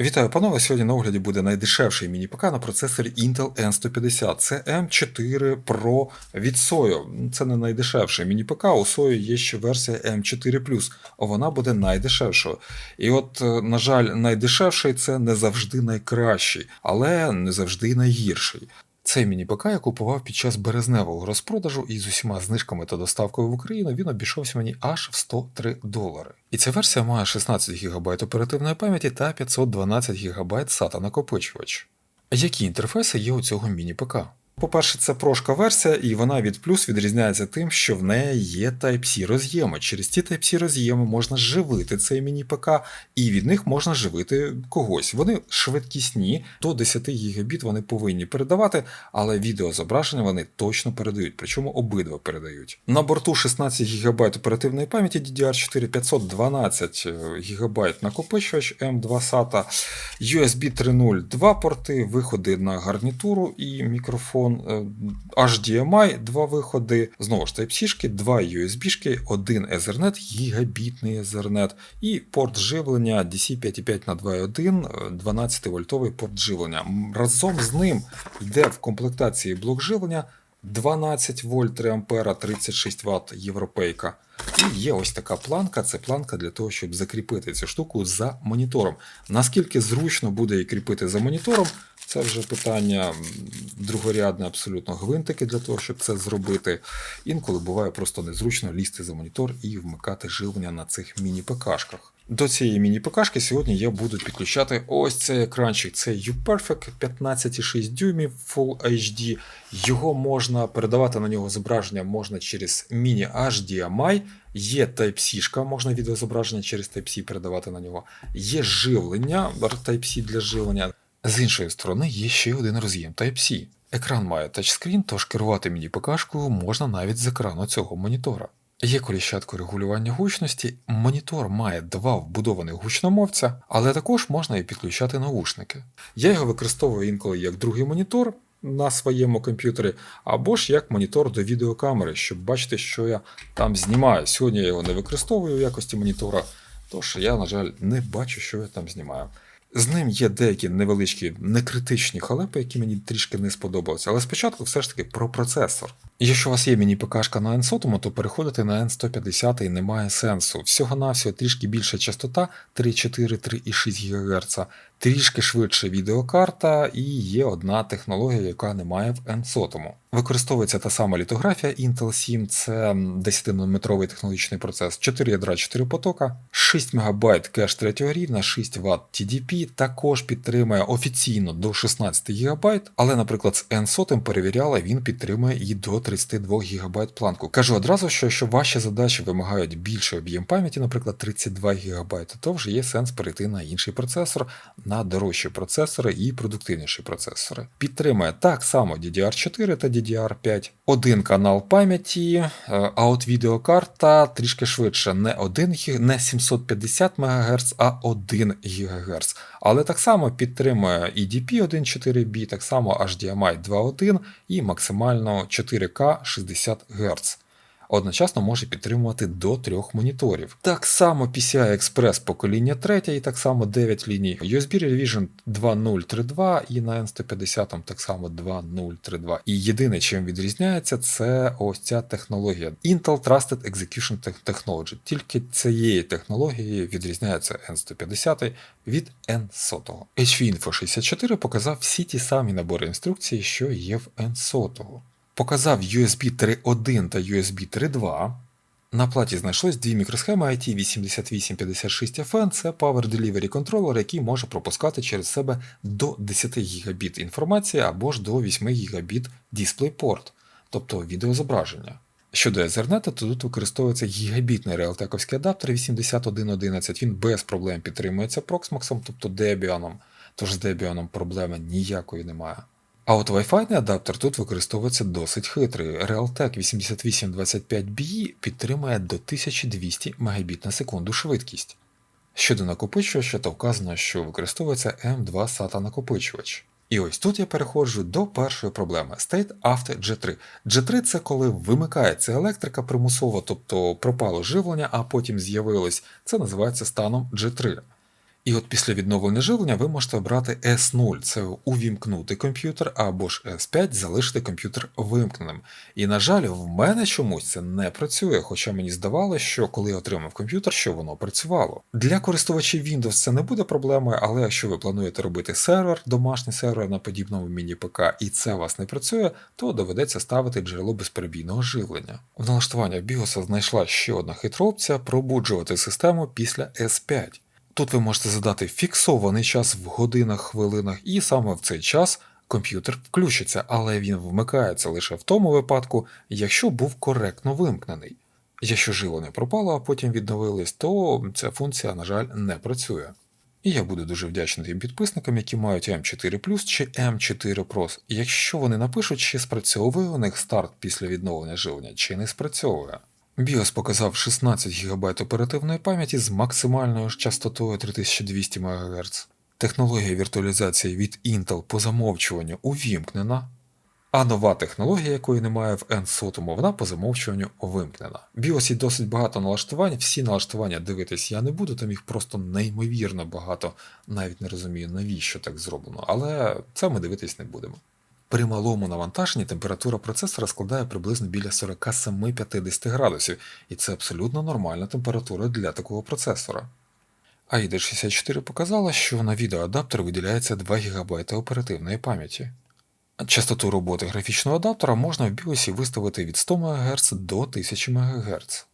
Вітаю, панове! Сьогодні на огляді буде найдешевший міні-ПК на процесорі Intel N150. Це M4 Pro від SOYO. Це не найдешевший міні-ПК, у SOYO є ще версія M4 вона буде найдешевшою. І от, е, на жаль, найдешевший це не завжди найкращий, але не завжди найгірший. Цей міні-ПК я купував під час березневого розпродажу і з усіма знижками та доставкою в Україну він обійшовся мені аж в 103 долари. І ця версія має 16 ГБ оперативної пам'яті та 512 ГБ SATA накопичувач. Які інтерфейси є у цього міні-ПК? По-перше, це прошка версія, і вона від плюс відрізняється тим, що в неї є Type-C роз'єми. Через ці Type-C роз'єми можна живити цей міні-ПК, і від них можна живити когось. Вони швидкісні, до 10 Гбіт вони повинні передавати, але відеозображення вони точно передають, причому обидва передають. На борту 16 ГБ оперативної пам'яті DDR4 512 ГБ накопичувач M2 SATA, USB 3.0, два порти, виходи на гарнітуру і мікрофон телефон е, HDMI, два виходи, знову ж Type-C, два USB, один Ethernet, гігабітний Ethernet і порт живлення DC 5.5 на 2.1, 12 вольтовий порт живлення. Разом з ним йде в комплектації блок живлення 12 вольт 3 ампера, 36 Вт європейка. І є ось така планка, це планка для того, щоб закріпити цю штуку за монітором. Наскільки зручно буде її кріпити за монітором, це вже питання другорядне, абсолютно гвинтики для того, щоб це зробити. Інколи буває просто незручно лізти за монітор і вмикати живлення на цих міні-ПКшках. До цієї міні-ПКшки сьогодні я буду підключати ось цей екранчик. Це UPerfect 15,6 дюймів Full HD. Його можна передавати на нього зображення можна через міні-HDMI. Є Type-C, можна відеозображення через Type-C передавати на нього. Є живлення, Type-C для живлення. З іншої сторони є ще один роз'єм Type-C. Екран має тачскрін, тож керувати міні-ПКшкою можна навіть з екрану цього монітора. Є коліщатку регулювання гучності, монітор має два вбудованих гучномовця, але також можна і підключати наушники. Я його використовую інколи як другий монітор на своєму комп'ютері, або ж як монітор до відеокамери, щоб бачити, що я там знімаю. Сьогодні я його не використовую в якості монітора, тож я, на жаль, не бачу, що я там знімаю. З ним є деякі невеличкі некритичні халепи, які мені трішки не сподобалися. Але спочатку все ж таки про процесор. Якщо у вас є міні-ПКшка на N100, то переходити на N150 немає сенсу. Всього-навсього трішки більша частота 3,4-3,6 ГГц, трішки швидше відеокарта і є одна технологія, яка немає в N100. Використовується та сама літографія Intel 7, це 10-нанометровий технологічний процес, 4 ядра, 4 потока, 6 МБ кеш 3 рівня, 6 Вт TDP, також підтримує офіційно до 16 ГБ, але, наприклад, з N100 перевіряла, він підтримує і до 32 ГБ планку. Кажу одразу, що якщо ваші задачі вимагають більший об'єм пам'яті, наприклад, 32 ГБ, то вже є сенс перейти на інший процесор, на дорожчі процесори і продуктивніші процесори. Підтримує так само DDR4 та DDR5, один канал пам'яті, е, а от відеокарта трішки швидше, не 1 не 750 МГц, а 1 ГГц. Але так само підтримує EDP 1.4B, так само HDMI 2.1 і максимально 4К 60 Гц одночасно може підтримувати до трьох моніторів. Так само PCI Express покоління 3 і так само 9 ліній. USB Revision 2.032 і на N150 так само 2.032. І єдине, чим відрізняється, це ось ця технологія. Intel Trusted Execution Technology. Тільки цієї технології відрізняється N150 від N100. HV-Info 64 показав всі ті самі набори інструкцій, що є в N100 показав USB 3.1 та USB 3.2. На платі знайшлось дві мікросхеми IT8856FN, це Power Delivery Controller, який може пропускати через себе до 10 Гб інформації або ж до 8 Гб DisplayPort, тобто відеозображення. Щодо Ethernet, то тут використовується гігабітний реалтековський адаптер 8111, він без проблем підтримується Proxmox, тобто Debian, тож з Debian проблеми ніякої немає. А от Wi-Fi адаптер тут використовується досить хитрий. Realtek 8825BE підтримує до 1200 Мбіт на секунду швидкість. Щодо накопичувача, то вказано, що використовується M2 SATA накопичувач. І ось тут я переходжу до першої проблеми State After G3. G3 це коли вимикається електрика примусово, тобто пропало живлення, а потім з'явилось. Це називається станом G3. І от після відновлення живлення ви можете обрати S0, це увімкнути комп'ютер, або ж S5 залишити комп'ютер вимкненим. І, на жаль, в мене чомусь це не працює, хоча мені здавалося, що коли я отримав комп'ютер, що воно працювало. Для користувачів Windows це не буде проблемою, але якщо ви плануєте робити сервер, домашній сервер на подібному міні-ПК, і це у вас не працює, то доведеться ставити джерело безперебійного живлення. В налаштуваннях BIOS знайшла ще одна хитра опція пробуджувати систему після S5. Тут ви можете задати фіксований час в годинах, хвилинах, і саме в цей час комп'ютер включиться, але він вмикається лише в тому випадку, якщо був коректно вимкнений. Якщо живлення пропало, а потім відновились, то ця функція, на жаль, не працює. І я буду дуже вдячний тим підписникам, які мають М4 чи М4 Pro. Якщо вони напишуть, чи спрацьовує у них старт після відновлення живлення, чи не спрацьовує. BIOS показав 16 ГБ оперативної пам'яті з максимальною частотою 3200 МГц. Технологія віртуалізації від Intel по замовчуванню увімкнена, а нова технологія, якої немає в N100, вона по замовчуванню вимкнена. В BIOS є досить багато налаштувань, всі налаштування дивитись я не буду, там їх просто неймовірно багато, навіть не розумію, навіщо так зроблено, але це ми дивитись не будемо. При малому навантаженні температура процесора складає приблизно біля 47-50 градусів, і це абсолютно нормальна температура для такого процесора. AIDA 64 показала, що на відеоадаптер виділяється 2 ГБ оперативної пам'яті. Частоту роботи графічного адаптера можна в BIOS виставити від 100 МГц до 1000 МГц.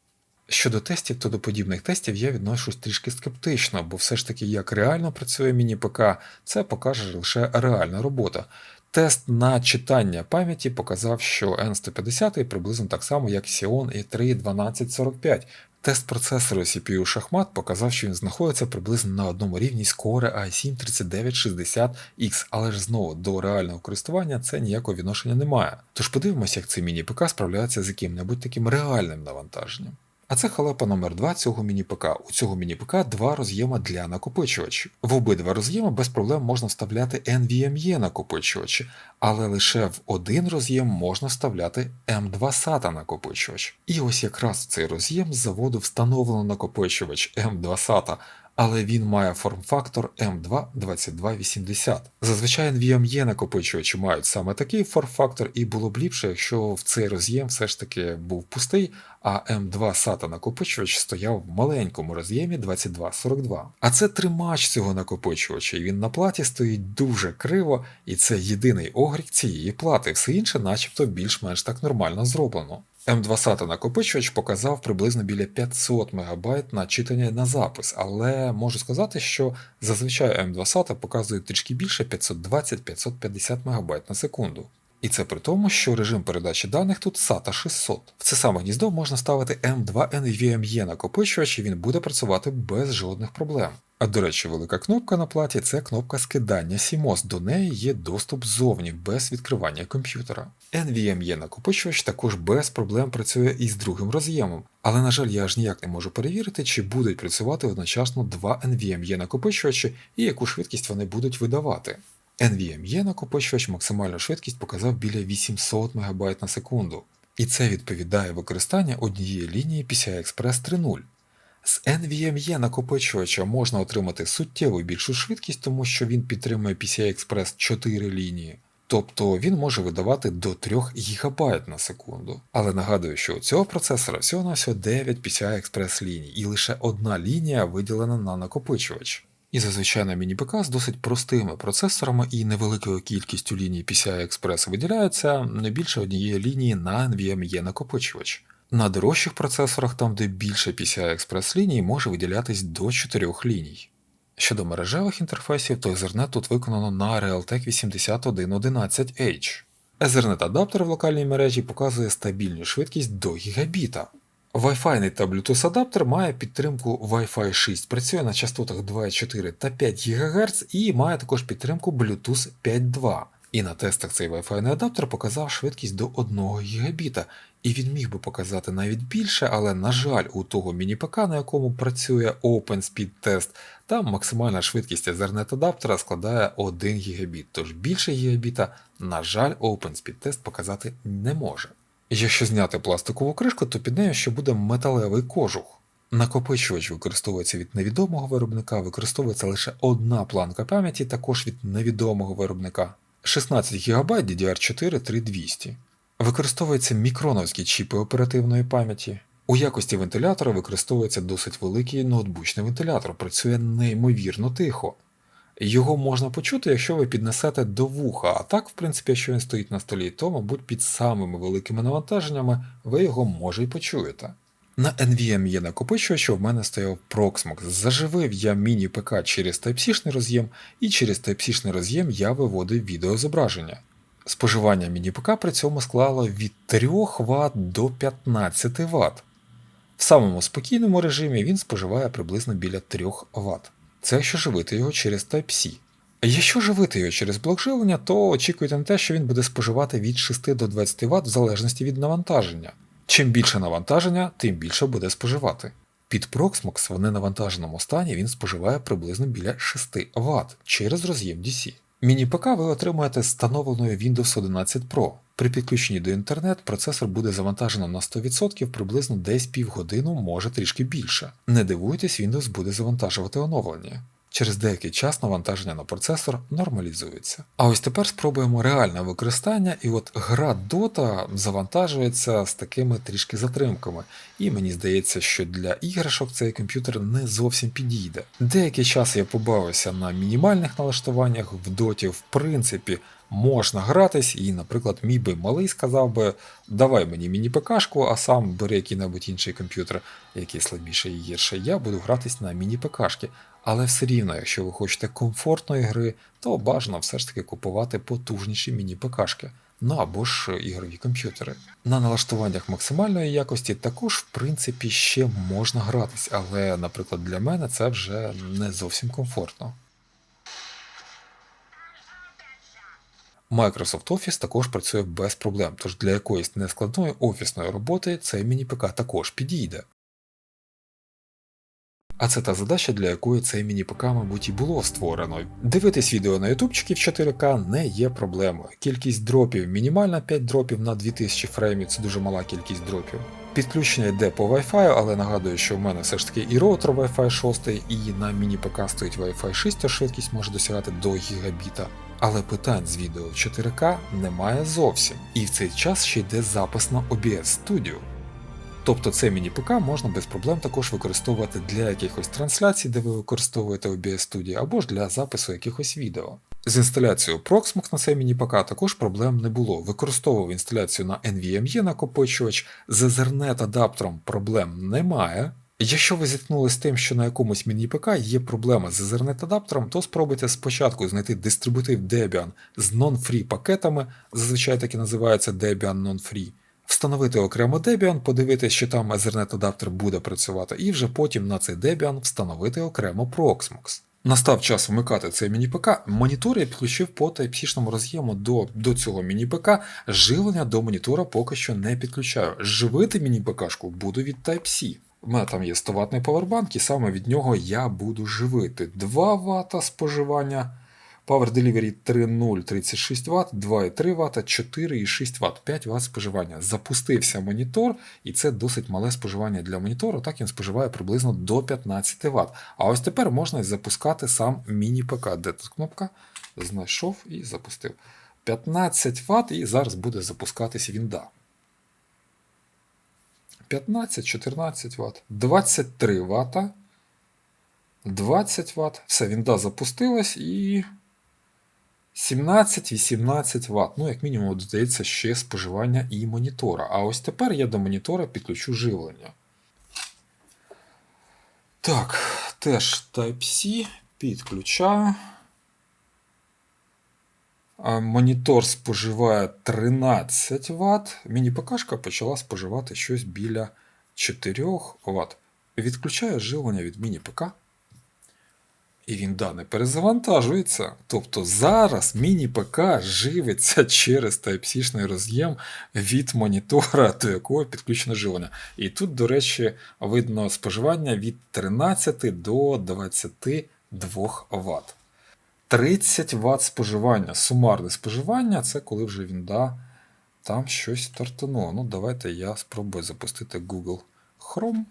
Щодо тестів, то до подібних тестів я відношусь трішки скептично, бо все ж таки, як реально працює міні-ПК, це покаже лише реальна робота. Тест на читання пам'яті показав, що N150 приблизно так само, як Xeon E3 1245. Тест процесору CPU Шахмат показав, що він знаходиться приблизно на одному рівні з Core i7 3960X, але ж знову до реального користування це ніякого відношення не має. Тож подивимося, як цей міні-ПК справляється з яким-небудь таким реальним навантаженням. А це халепа номер 2 цього міні-ПК. У цього міні-ПК два роз'єма для накопичувачів. В обидва роз'єми без проблем можна вставляти NVMe накопичувачі, але лише в один роз'єм можна вставляти M2 SATA накопичувач. І ось якраз цей роз'єм з заводу встановлено накопичувач M2 SATA, але він має форм-фактор M22280. Зазвичай NVMe накопичувачі мають саме такий форм-фактор, і було б ліпше, якщо в цей роз'єм все ж таки був пустий, а M2 SATA накопичувач стояв в маленькому роз'ємі 2242. А це тримач цього накопичувача, і він на платі стоїть дуже криво, і це єдиний огрік цієї плати, все інше, начебто, більш-менш так нормально зроблено. М2 SATA накопичувач показав приблизно біля 500 МБ на читання на запис, але можу сказати, що зазвичай М2 SATA показує трішки більше 520-550 МБ на секунду. І це при тому, що режим передачі даних тут SATA 600. В це саме гніздо можна ставити M2 NVMe накопичувач і він буде працювати без жодних проблем. А до речі, велика кнопка на платі це кнопка скидання CMOS, до неї є доступ ззовні без відкривання комп'ютера. NVMe накопичувач також без проблем працює із другим роз'ємом, але, на жаль, я аж ніяк не можу перевірити, чи будуть працювати одночасно два NVMe накопичувачі і яку швидкість вони будуть видавати. NVMe накопичувач максимальну швидкість показав біля 800 МБ на секунду, і це відповідає використанню однієї лінії PCI Express 3.0. З NVMe накопичувача можна отримати суттєво більшу швидкість, тому що він підтримує PCI Express 4 лінії. Тобто він може видавати до 3 ГБ на секунду. Але нагадую, що у цього процесора всього на всього 9 PCI Express ліній, і лише одна лінія виділена на накопичувач. І зазвичай на міні-ПК з досить простими процесорами і невеликою кількістю ліній PCI Express виділяється не більше однієї лінії на NVMe накопичувач. На дорожчих процесорах, там де більше PCI Express ліній, може виділятись до 4 ліній. Щодо мережевих інтерфейсів, то Ethernet тут виконано на Realtek 8111H. Ethernet адаптер в локальній мережі показує стабільну швидкість до гігабіта. Wi-Fi та Bluetooth адаптер має підтримку Wi-Fi 6, працює на частотах 2,4 та 5 ГГц і має також підтримку Bluetooth 5.2. І на тестах цей Wi-Fi адаптер показав швидкість до 1 Гбіта, і він міг би показати навіть більше, але, на жаль, у того міні-ПК, на якому працює OpenSpeed Test, там максимальна швидкість Ethernet адаптера складає 1 Гбіт, тож більше гігабіта, на жаль, OpenSpeed Test показати не може. Якщо зняти пластикову кришку, то під нею ще буде металевий кожух. Накопичувач використовується від невідомого виробника, використовується лише одна планка пам'яті, також від невідомого виробника. 16 ГБ DDR4 3200. Використовуються мікроновські чіпи оперативної пам'яті. У якості вентилятора використовується досить великий ноутбучний вентилятор, працює неймовірно тихо. Його можна почути, якщо ви піднесете до вуха, а так, в принципі, якщо він стоїть на столі, то, мабуть, під самими великими навантаженнями ви його може й почуєте. На NVMe накопичувачу в мене стояв Proxmox. Заживив я міні-ПК через Type-C роз'єм, і через Type-C роз'єм я виводив відеозображення. Споживання міні-ПК при цьому склало від 3 Вт до 15 Вт. В самому спокійному режимі він споживає приблизно біля 3 Вт. Це якщо живити його через Type-C. Якщо живити його через блок живлення, то очікуйте на те, що він буде споживати від 6 до 20 Вт в залежності від навантаження. Чим більше навантаження, тим більше буде споживати. Під Proxmox в ненавантаженому стані він споживає приблизно біля 6 Вт через роз'єм DC. Міні-ПК ви отримаєте з встановленою Windows 11 Pro. При підключенні до інтернет процесор буде завантажено на 100% приблизно десь півгодину, може трішки більше. Не дивуйтесь, Windows буде завантажувати оновлення. Через деякий час навантаження на процесор нормалізується. А ось тепер спробуємо реальне використання, і от гра Dota завантажується з такими трішки затримками, і мені здається, що для іграшок цей комп'ютер не зовсім підійде. Деякий час я побавився на мінімальних налаштуваннях в Доті, в принципі. Можна гратись, і, наприклад, мій би малий сказав би, давай мені міні-ПКшку, а сам бери який-небудь інший комп'ютер, який слабіший і гірший. Я буду гратись на міні-ПКшки. Але все рівно, якщо ви хочете комфортної гри, то бажано все ж таки купувати потужніші міні-ПКшки. Ну або ж ігрові комп'ютери. На налаштуваннях максимальної якості також, в принципі, ще можна гратись, але, наприклад, для мене це вже не зовсім комфортно. Microsoft Office також працює без проблем, тож для якоїсь нескладної офісної роботи цей міні-ПК також підійде. А це та задача, для якої цей міні-ПК, мабуть, і було створено. Дивитись відео на ютубчики в 4К не є проблемою. Кількість дропів мінімальна 5 дропів на 2000 фреймів це дуже мала кількість дропів. Підключення йде по Wi-Fi, але нагадую, що в мене все ж таки і роутер Wi-Fi 6, і на міні-ПК стоїть Wi-Fi 6, то швидкість може досягати до гігабіта. Але питань з відео в 4К немає зовсім. І в цей час ще йде запис на OBS Studio. Тобто цей міні-ПК можна без проблем також використовувати для якихось трансляцій, де ви використовуєте OBS Studio, або ж для запису якихось відео. З інсталяцією Proxmox на цей міні-ПК також проблем не було. Використовував інсталяцію на NVMe накопичувач, з Ethernet адаптером проблем немає. Якщо ви зіткнулися з тим, що на якомусь міні-ПК є проблема з Ethernet адаптером, то спробуйте спочатку знайти дистрибутив Debian з non-free пакетами, зазвичай так і називається Debian Non-Free. Встановити окремо Debian, подивитися, що там Ethernet адаптер буде працювати, і вже потім на цей Debian встановити окремо Proxmox. Настав час вмикати цей міні-ПК. Монітор я підключив по Type-C роз'єму до до цього міні-ПК. Живлення до монітора поки що не підключаю. Живити міні-ПКшку буду від Type-C. У мене там є 100 ватний павербанк, і саме від нього я буду живити 2 Вт споживання. Power Delivery 3.0 36 Вт, 2,3 Вт, 4,6 Вт, 5 Вт споживання. Запустився монітор, і це досить мале споживання для монітору. Так він споживає приблизно до 15 Вт. А ось тепер можна запускати сам міні-ПК. Де тут кнопка? Знайшов і запустив. 15 Вт, і зараз буде запускатись Вінда. 15-14 Вт, 23 Вт, 20 Вт. Все, Вінда запустилась і 17-18 Вт. Ну, як мінімум, додається ще споживання і монітора. А ось тепер я до монітора підключу живлення. Так, теж Type-C підключаю. Монітор споживає 13 Вт. Міні-ПКшка почала споживати щось біля 4 Вт. Відключаю живлення від міні-ПК. І він да, не перезавантажується. Тобто зараз міні-ПК живиться через Type-C роз'єм від монітора, до якого підключено живлення. І тут, до речі, видно споживання від 13 до 22 Вт. 30 Вт споживання. Сумарне споживання це коли вже вінда там щось тартануло. Ну, давайте я спробую запустити Google Chrome.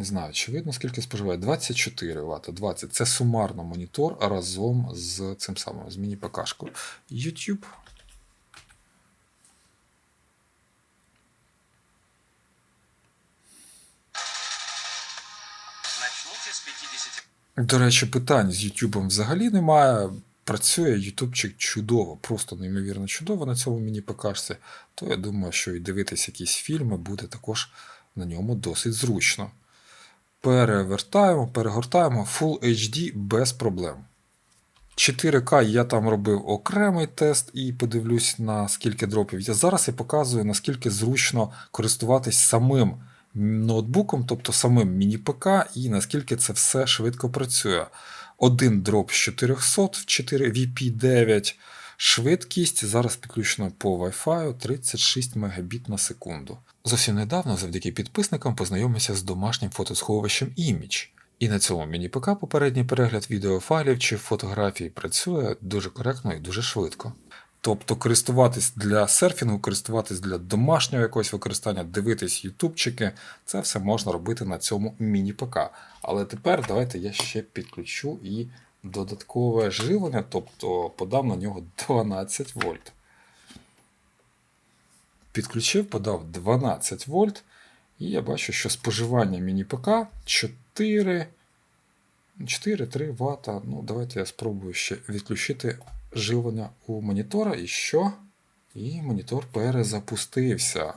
Не знаю, чи видно, скільки споживає. 24 Вт. 20. Це сумарно монітор разом з цим самим, з міні-ПКшкою. YouTube. Начните с 50 До речі, питань з Ютубом взагалі немає. Працює Ютубчик чудово, просто неймовірно чудово на цьому міні-ПКшці. То я думаю, що і дивитись якісь фільми буде також на ньому досить зручно. Перевертаємо, перегортаємо Full HD без проблем. 4К я там робив окремий тест і подивлюсь на скільки дропів. Я зараз я показую, наскільки зручно користуватись самим ноутбуком, тобто самим міні-ПК, і наскільки це все швидко працює. Один дроп з 400 в 4 VP9. Швидкість зараз підключено по Wi-Fi 36 Мбіт на секунду. Зовсім недавно, завдяки підписникам, познайомився з домашнім фотосховищем Image. І на цьому міні-ПК попередній перегляд відеофайлів чи фотографій працює дуже коректно і дуже швидко. Тобто користуватись для серфінгу, користуватись для домашнього якогось використання, дивитись ютубчики, це все можна робити на цьому міні-ПК. Але тепер давайте я ще підключу і додаткове живлення, тобто подам на нього 12 вольт. Підключив, подав 12 вольт, і я бачу, що споживання міні-ПК 4. 4-3 Вт. Ну, давайте я спробую ще відключити живлення у монітора. І що? І монітор перезапустився.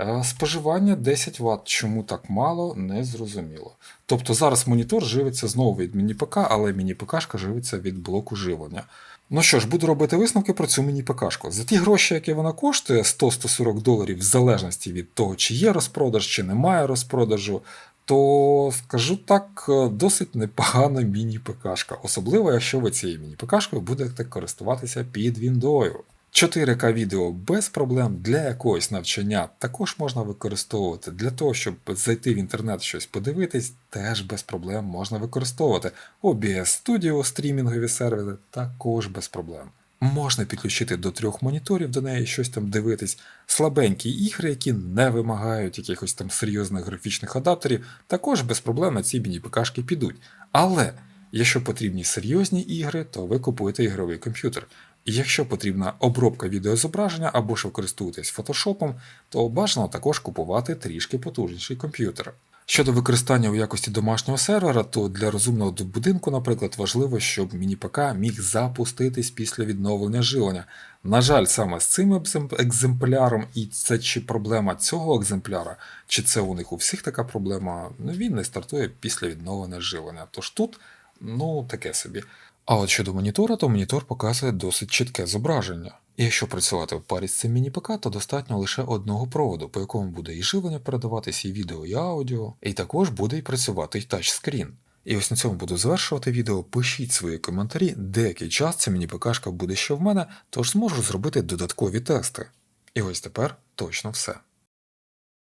Е, Споживання 10 Вт. Чому так мало, не зрозуміло. Тобто зараз монітор живиться знову від міні-ПК, але міні-ПКшка живиться від блоку живлення. Ну що ж, буду робити висновки про цю міні-ПКшку. За ті гроші, які вона коштує, 100-140 доларів, в залежності від того, чи є розпродаж, чи немає розпродажу, то скажу так, е, досить непогана міні-ПКшка. Особливо, якщо ви цією міні-ПКшкою будете користуватися під Віндою. 4К відео без проблем для якогось навчання також можна використовувати. Для того, щоб зайти в інтернет щось подивитись, теж без проблем можна використовувати. OBS Studio, стрімінгові сервери також без проблем. Можна підключити до трьох моніторів до неї, щось там дивитись. Слабенькі ігри, які не вимагають якихось там серйозних графічних адаптерів, також без проблем на ці міні-ПКшки підуть. Але якщо потрібні серйозні ігри, то ви купуєте ігровий комп'ютер. Якщо потрібна обробка відеозображення або ж ви користуєтесь фотошопом, то бажано також купувати трішки потужніший комп'ютер. Щодо використання у якості домашнього сервера, то для розумного будинку, наприклад, важливо, щоб міні-ПК міг запуститись після відновлення живлення. На жаль, саме з цим екземпляром, і це чи проблема цього екземпляра, чи це у них у всіх така проблема, ну він не стартує після відновлення живлення. Тож тут, ну таке собі. А от щодо монітора, то монітор показує досить чітке зображення. І якщо працювати в парі з цим міні-ПК, то достатньо лише одного проводу, по якому буде і живлення передаватися, і відео, і аудіо, і також буде і працювати і тачскрін. І ось на цьому буду завершувати відео. Пишіть свої коментарі, деякий час ця міні-ПКшка буде ще в мене, тож зможу зробити додаткові тести. І ось тепер точно все.